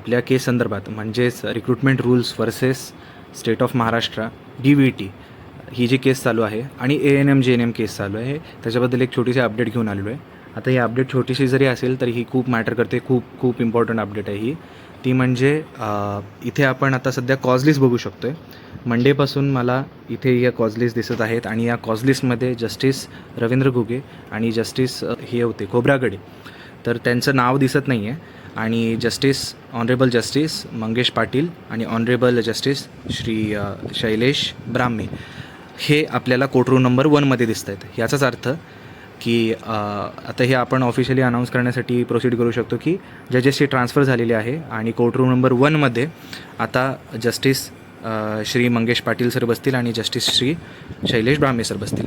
आपल्या केस संदर्भात म्हणजेच recruitment rules versus state of Maharashtra D V T ही जी केस चालू आहे आणि A N M J N M case चालू आहे त्याच्याबद्दल एक छोटीशी अपडेट घेऊन आलेलो आहे आता ही अपडेट छोटीशी जरी असेल तरी ही खूप मॅटर करते खूप खूप इम्पॉर्टंट अपडेट आहे ही. ती म्हणजे इथे आपण आता सध्या कॉजलिस्ट बघू शकतो आहे मंडेपासून मला इथे या कॉजलिस्ट दिसत आहेत आणि या कॉजलिस्टमध्ये जस्टिस रवींद्र घुगे आणि जस्टिस हे होते खोब्रागडे. तर त्यांचं नाव दिसत नाही आहे आणि justice honourable justice Mangesh Patil आणि ऑनरेबल जस्टिस श्री शैलेश ब्राह्मे. हे आपल्याला कोर्टरूम नंबर वनमध्ये दिसत आहेत याचाच अर्थ की आता हे आपण ऑफिशियली अनाऊन्स करण्यासाठी प्रोसीड करू शकतो की जजेसची ट्रान्सफर झालेली आहे आणि कोर्टरूम नंबर वनमध्ये आता जस्टिस श्री मंगेश पाटील सर बसतील आणि जस्टिस श्री शैलेश ब्राह्मे सर बसतील.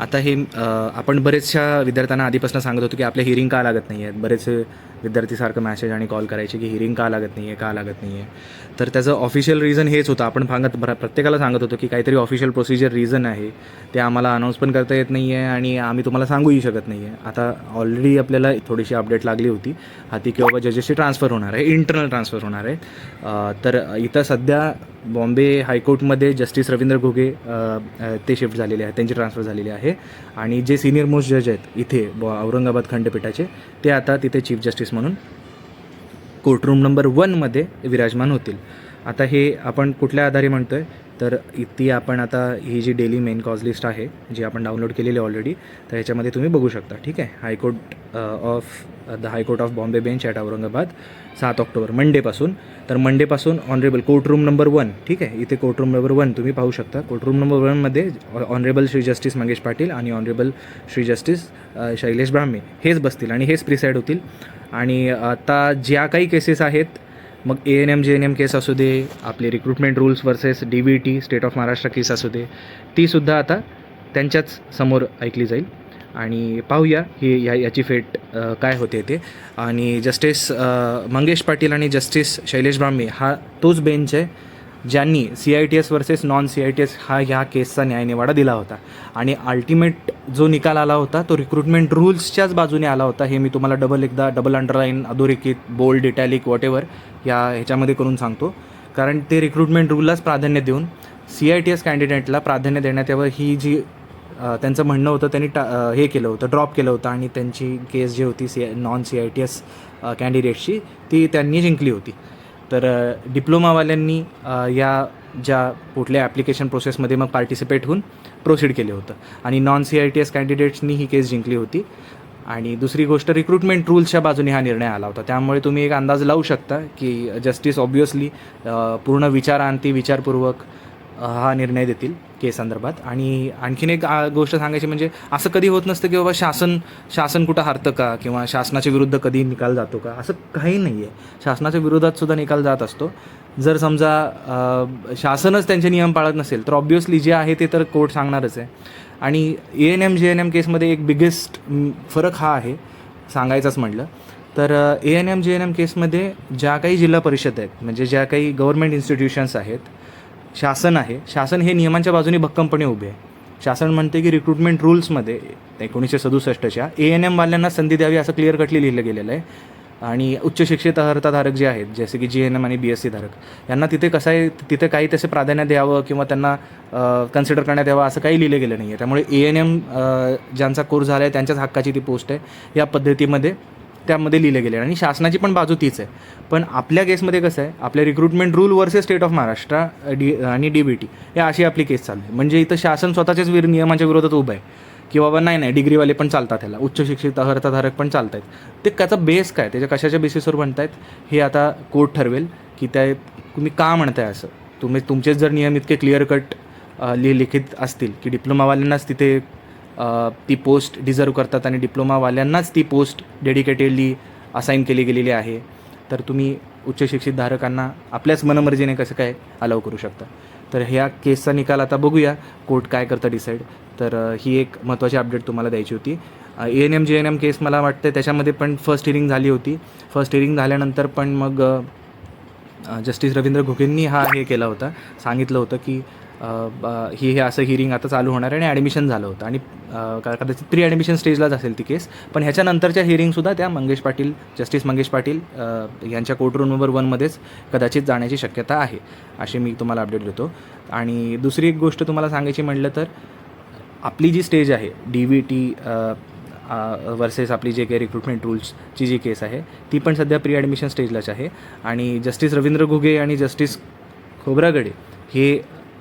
आता हे आपण बरेचशा विद्यार्थ्यांना आधीपासून सांगत होतो की आपल्या हिअरिंग का लागत नाही आहेत बरेचसे विद्यार्थी सारखं मॅसेज आणि कॉल करायचे की हिअरिंग का लागत नाही आहे का लागत नाही आहे तर त्याचं ऑफिशियल रिझन हेच होतं. आपण सांगत प्रत्येकाला सांगत होतो की काहीतरी ऑफिशियल प्रोसिजर रिझन आहे. ते आम्हाला अनाऊन्स पण करता येत नाही आहे आणि आम्ही तुम्हाला सांगूही शकत नाही आहे आता ऑलरेडी आपल्याला थोडीशी अपडेट लागली होती. हाती की बाबा जजेसची ट्रान्सफर होणार आहे इंटरनल ट्रान्सफर होणार आहे. तर इथं सध्या बॉम्बे हायकोर्टमध्ये जस्टिस रवींद्र घोगे ते शिफ्ट झालेले आहेत त्यांची ट्रान्सफर झालेली आहे. आणि जे सिनियर मोस्ट जज आहेत इथे बॉ औरंगाबाद खंडपीठाचे ते आता तिथे चीफ जस्टिस म्हणून कोर्टरूम नंबर वनमध्ये विराजमान होतील. आता हे आपण कुठल्या आधारे म्हणतो आहे तर ती आपण आता ही जी डेली मेन कॉज लिस्ट आहे जी आपण डाउनलोड केलेली ऑलरेडी तर ह्याच्यामध्ये तुम्ही बघू शकता ठीक आहे? High court of the high court of Bombay bench at Aurangabad सात ऑक्टोबर मंडेपासून तर मंडेपासून ऑनरेबल कोर्टरूम नंबर वन ठीक आहे? इथे कोर्टरूम नंबर वन तुम्ही पाहू शकता. कोर्टरूम नंबर वनमध्ये ऑनरेबल श्री जस्टिस मंगेश पाटील आणि ऑनरेबल श्री जस्टिस शैलेश ब्राह्मे हेच बसतील आणि हेच प्रिसाईड होतील. आणि आता ज्या काही केसेस आहेत मग A N M J N M case असू दे आपले recruitment rules versus D V T state of Maharashtra case असू दे तीसुद्धा आता त्यांच्याच समोर ऐकली जाईल. आणि पाहूया ही या याची फेट काय होते ते. आणि जस्टिस मंगेश पाटील आणि जस्टिस शैलेश ब्राह्मी हा तोच बेंच आहे. ज्यांनी C I T S versus non C I T S हा ह्या केसचा न्यायनिवाडा दिला होता. आणि अल्टिमेट जो निकाल आला होता तो रिक्रुटमेंट रूल्सच्याच बाजूने आला होता. हे मी तुम्हाला डबल एकदा डबल अंडरलाईन अधोरेखित बोल्ड इटॅलिक वॉटेवर या ह्याच्यामध्ये करून सांगतो. कारण ते रिक्रुटमेंट रूललाच प्राधान्य देऊन सी आय टी एस कॅन्डिडेटला प्राधान्य देण्यात यावं ही जी त्यांचं म्हणणं होतं त्यांनी टा हे केलं होतं ड्रॉप केलं होतं. आणि त्यांची केस जी होती C non C I T S कॅन्डिडेटची ती त्यांनी जिंकली होती. तर डिप्लोमावाल्यांनी या ज्या कुठल्या ॲप्लिकेशन प्रोसेसमध्ये मग पार्टिसिपेट होऊन प्रोसीड केले होतं. आणि non C I T S कॅन्डिडेट्सनी ही केस जिंकली होती. आणि दुसरी गोष्ट रिक्रुटमेंट रूल्सच्या बाजूने हा निर्णय आला होता. त्यामुळे तुम्ही एक अंदाज लावू शकता की जस्टिस ऑब्वियसली पूर्ण विचारांती विचारपूर्वक हा निर्णय देतील केसंदर्भात आणि आणखीन एक गोष्ट सांगायची म्हणजे असं कधी होत नसतं की बाबा शासन शासन कुठं हारतं का किंवा शासनाच्या विरुद्ध कधी निकाल जातो का? असं काही नाही आहे शासनाच्या विरोधात सुद्धा निकाल जात असतो. जर समजा शासनच त्यांचे नियम पाळत नसेल तर ऑब्व्हियसली जे आहे ते तर कोर्ट सांगणारच आहे. आणि A N M J N M केसमध्ये एक बिगेस्ट फरक हा आहे सांगायचाच म्हटलं. तर A N M J N M केसमध्ये ज्या काही जिल्हा परिषद आहेत म्हणजे ज्या काही गव्हर्मेंट इन्स्टिट्यूशन्स आहेत शासन आहे. शासन हे नियमांच्या बाजूने भक्कमपणे उभे आहे. शासन म्हणते की रिक्रुटमेंट रूल्समध्ये एकोणीसशे सदुसष्टच्या ए एन एमवाल्यांना संधी द्यावी असं क्लिअर कटली लिहिलं गेलेलं आहे. आणि उच्च शिक्षित अर्हताधारक जे आहेत जसे की जी एन एम आणि बी एस सी धारक यांना तिथे कसं आहे तिथे काही तसे प्राधान्य द्यावं किंवा त्यांना कन्सिडर करण्यात यावं असं काही लिहिलं गेलं नाही आहे त्यामुळे ए एन एम ज्यांचा कोर्स झाला आहे त्यांच्याच हक्काची ती पोस्ट आहे. या पद्धतीमध्ये त्यामध्ये लिहिले गेले आणि शासनाची पण बाजू तीच आहे. पण आपल्या केसमध्ये कसं आहे आपल्या recruitment rule versus state of Maharashtra D आणि डी बी टी या अशी आपली केस चालली आहे. म्हणजे इथं शासन स्वतःच्याच विर नियमाच्या विरोधात उभं आहे. की बाबा नाही नाही डिग्रीवाले पण चालतात ह्याला. उच्च शिक्षित अर्हताधारक पण चालत आहेत ते त्याचा बेस काय? त्याच्या कशाच्या बेसिसवर म्हणतायत हे आता कोर्ट ठरवेल की त्या तुम्ही का म्हणताय असं? तुम्ही तुमचेच जर नियम इतके क्लिअर कट लि लिखित असतील की डिप्लोमावाल्यांनाच तिथे ती पोस्ट डिझर्व करतात आणि डिप्लोमावाल्यांनाच ती पोस्ट डेडिकेटेडली असाईन केली गेलेली आहे. तर तुम्ही उच्च शिक्षित धारकांना आपल्याच मनमर्जीने कसं काय अलाव करू शकता? तर ह्या केसचा निकाल आता बघूया. कोर्ट काय करतं डिसाईड तर ही एक महत्त्वाची अपडेट तुम्हाला द्यायची होती. A N M J N M case मला वाटतं त्याच्यामध्ये पण फर्स्ट हिअरिंग झाली होती. फर्स्ट हिअरिंग झाल्यानंतर पण मग जस्टिस रवींद्र घोगेंनी हा हे केला होता. सांगितलं होतं की ही हे असं हिअरिंग आता चालू होणार आहे आणि ॲडमिशन झालं होतं. आणि कदाचित प्री ॲडमिशन स्टेजलाच असेल ती केस पण ह्याच्यानंतरच्या हिअरिंगसुद्धा त्या मंगेश पाटील जस्टिस मंगेश पाटील यांच्या कोर्टरूम नंबर वनमध्येच कदाचित जाण्याची शक्यता आहे अशी मी तुम्हाला अपडेट देतो. आणि दुसरी एक गोष्ट तुम्हाला सांगायची म्हटलं तर आपली जी स्टेज आहे डी व्ही टी वर्सेस आपली जे काही रिक्रुटमेंट रूल्सची जी केस आहे ती पण सध्या प्री ॲडमिशन स्टेजलाच आहे. आणि जस्टिस रवींद्र घुगे आणि जस्टिस खोब्रागडे हे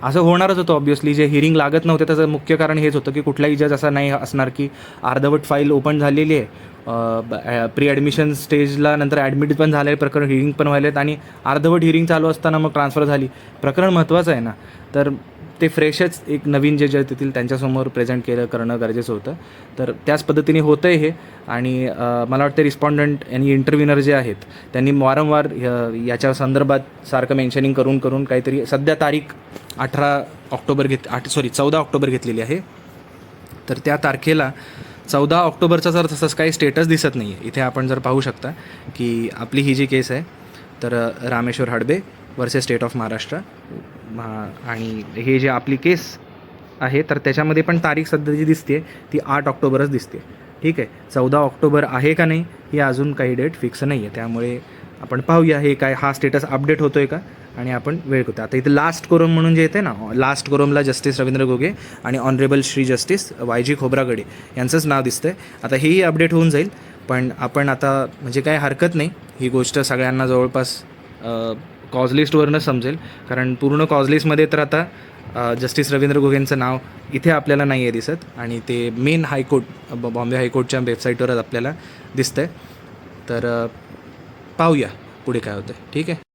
असं होणारच होतं ऑब्व्हियसली जे हिअरिंग लागत नव्हते त्याचं मुख्य कारण हेच होतं की कुठलाही जज असा नाही असणार की अर्धवट फाईल ओपन झालेली आहे. प्री ॲडमिशन स्टेजला नंतर ॲडमिट पण झाले प्रकरण हिअरिंग पण व्हायलेत आणि अर्धवट हिअरिंग चालू असताना मग ट्रान्सफर झाली. प्रकरण महत्त्वाचं आहे ना. तर ते फ्रेशच एक नवीन जे जज येतील त्यांच्यासमोर प्रेझेंट केलं करणं गरजेचं होतं. तर त्याच पद्धतीने होतं आहे हे. आणि मला वाटतं रिस्पॉन्डंट आणि इंटरव्ह्युनर जे आहेत त्यांनी वारंवार याच्या संदर्भात सारखं मेन्शनिंग करून करून काहीतरी सध्या तारीख अठरा ऑक्टोबर घेत आठ सॉरी चौदा ऑक्टोबर घेतलेली आहे. तर त्या तारखेला चौदा ऑक्टोबरचा जर तसंच काही स्टेटस दिसत नाही आहे इथे आपण जर पाहू शकता की आपली ही जी केस आहे तर Rameshwar Hadbe versus state of Maharashtra महा- आणि हे जे आपली केस आहे तर त्याच्यामध्ये पण तारीख सध्या जी दिसते ती आठ ऑक्टोबरच दिसते ठीक आहे? चौदा ऑक्टोबर आहे का नाही ही अजून काही डेट फिक्स नाही आहे त्यामुळे आपण पाहूया हे काय हा स्टेटस अपडेट होतो आहे का? आणि आपण वेळ करतो आता इथे लास्ट कोरम म्हणून जे येते ना लास्ट कोरमला जस्टिस रवींद्र गोगे आणि honourable Shri justice Y G Khobragade यांचंच नाव दिसतंय. आता हेही अपडेट होऊन जाईल पण आपण आता म्हणजे काय हरकत नाही. ही गोष्ट सगळ्यांना जवळपास कॉजलिस्टवरनं समजेल. कारण पूर्ण कॉजलिस्टमध्ये तर आता जस्टिस रवींद्र गोगेंचं नाव इथे आपल्याला नाही आहे दिसत. आणि ते मेन हायकोर्ट बॉम्बे हायकोर्टच्या वेबसाईटवरच आपल्याला दिसतंय. तर पाहूया पुढे काय होतं ठीक आहे?